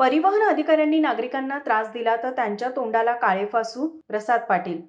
परिवहन अधिकाऱ्यांनी नागरिकांना त्रास दिला तर त्यांच्या तोंडाला काळे फासू प्रसाद पाटील.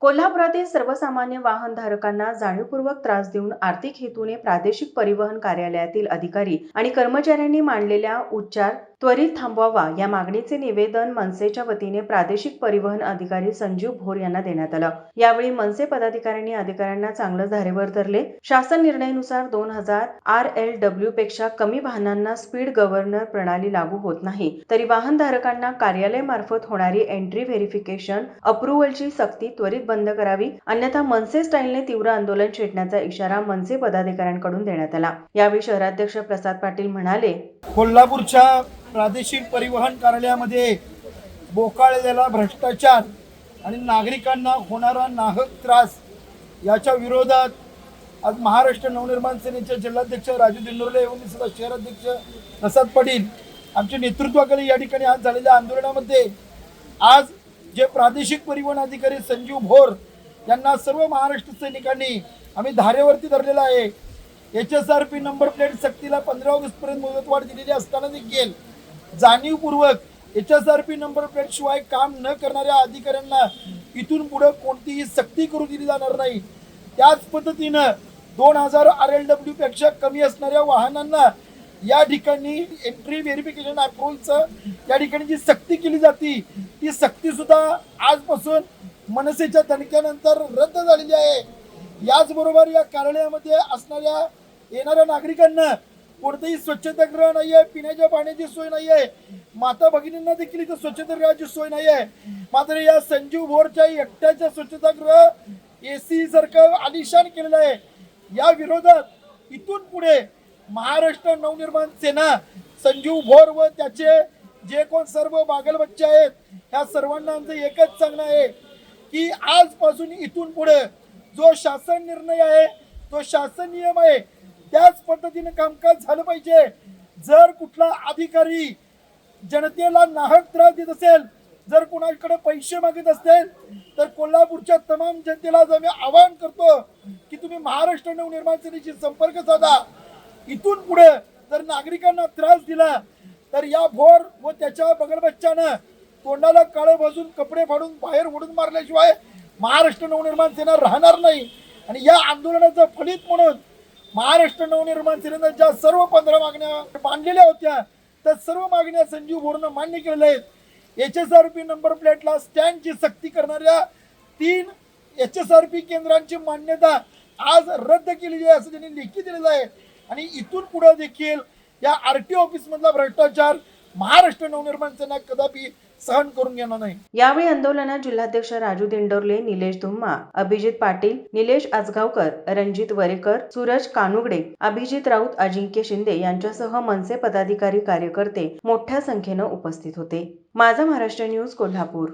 कोल्हापुरातील सर्वसामान्य वाहनधारकांना जाणीवपूर्वक त्रास देऊन आर्थिक हेतूने प्रादेशिक परिवहन कार्यालयातील अधिकारी आणि कर्मचाऱ्यांनी मांडलेल्या उच्चार त्वरित थांबवावा. या मागणीचे निवेदन मनसेच्या वतीने प्रादेशिक परिवहन अधिकारी संजीव भोर यांना देण्यात आलं. यावेळी मनसे पदाधिकाऱ्यांनी अधिकाऱ्यांना चांगलं धारेवर धरले. शासन निर्णयानुसार दोन हजार आर एल डब्ल्यू पेक्षा कमी वाहनांना स्पीड गव्हर्नर प्रणाली लागू होत नाही. तरी वाहनधारकांना कार्यालय मार्फत होणारी एंट्री व्हेरिफिकेशन अप्रुव्हलची सक्ती त्वरित बंद करावी. अन्यथा मनसे स्टाईलने तीव्र आंदोलन छेडण्याचा इशारा मनसे पदाधिकाऱ्यांकडून देण्यात आला. यावेळी शहराध्यक्ष प्रसाद पाटील म्हणाले कोल्हापूरच्या प्रादेशिक परिवहन कार्यालयामध्ये बोकाळलेला भ्रष्टाचार आणि नागरिकांना होणारा नाहक त्रास याच्या विरोधात आज महाराष्ट्र नवनिर्माण सेनेचे जिल्हाध्यक्ष राजू दिंडोरले एवं मी सुद्धा शहराध्यक्ष प्रसाद पाटील आमच्या नेतृत्वाकडे या ठिकाणी आज झालेल्या आंदोलनामध्ये आज जे प्रादेशिक परिवहन अधिकारी संजीव भोर यांना सर्व महाराष्ट्र सैनिकांनी आम्ही धारेवरती धरलेला आहे. H S R P number plate सक्तीला पंधरा ऑगस्टपर्यंत मुदतवाढ दिलेली असताना देखील जाणीवपूर्वक H S R P number plate शिवाय काम न करणाऱ्या अधिकाऱ्यांना इथून पुढे कोणतीही सक्ती करू दिली जाणार नाही. त्याच पद्धतीनं दोन हजार आर एल डब्ल्यू पेक्षा कमी असणाऱ्या वाहनांना या ठिकाणी एंट्री व्हेरिफिकेशन अप्रुव्हलचं या ठिकाणी जी सक्ती केली जाते ती सक्ती सुद्धा आजपासून मनसेच्या दणक्यानंतर रद्द झालेली आहे. याचबरोबर या कार्यालयामध्ये असणाऱ्या येणाऱ्या नागरिकांना कोणतंही स्वच्छतागृह नाही आहे पिण्याच्या पाण्याची सोय नाही आहे माता भगिनींना देखील इथं स्वच्छतागृहाची सोय नाही आहे मात्र या संजीव भोरच्या एकट्याच्या स्वच्छतागृह ए सी सारखं आलिशान केलेलं आहे. या विरोधात इथून पुढे महाराष्ट्र नवनिर्माण सेना संजीव भोर व त्याचे जे कोण सर्व बागल बच्चे आहेत ह्या सर्वांना आमचं एकच सांगणं आहे की आजपासून इथून पुढे जो शासन निर्णय आहे तो शासन नियम आहे त्याच पद्धतीने कामकाज झालं पाहिजे. जर कुठला अधिकारी जनतेला नाहक त्रास देत असेल जर कोणाकडे पैसे मागत असतील तर कोल्हापूरच्या तमाम जनतेला जर मी आवाहन करतो की तुम्ही महाराष्ट्र नवनिर्माण सेनेशी संपर्क साधा. इथून पुढे जर नागरिकांना त्रास दिला तर या भोर व त्याच्या बगलबच्च्यानं तोंडाला काळं भाजून कपडे फाडून बाहेर ओढून मारल्याशिवाय महाराष्ट्र नवनिर्माण सेना राहणार नाही. आणि या आंदोलनाचं फलित म्हणून महाराष्ट्र नवनिर्माण सेनेनं ज्या सर्व पंधरा मागण्या मांडलेल्या होत्या. त्या सर्व मागण्या संजीव भोरनं मान्य केलेल्या आहेत. H S R P number प्लेटला स्टँडची सक्ती करणाऱ्या तीन एच एस आर पी केंद्रांची मान्यता आज रद्द केलेली आहे असं त्यांनी लेखी दिलेलं आहे. आणि इथून पुढे देखील या आर टी ऑफिसमधला भ्रष्टाचार महाराष्ट्र नवनिर्माण सेना कदापि सहन करून घेणार नाही. यावेळी आंदोलनात जिल्हाध्यक्ष राजू दिंडोरले निलेश धुम्मा अभिजित पाटील निलेश आजगावकर रणजित वरेकर सूरज कानुगडे अभिजित राऊत अजिंक्य शिंदे यांच्यासह मनसे पदाधिकारी कार्यकर्ते मोठ्या संख्येनं उपस्थित होते. माझा महाराष्ट्र न्यूज कोल्हापूर.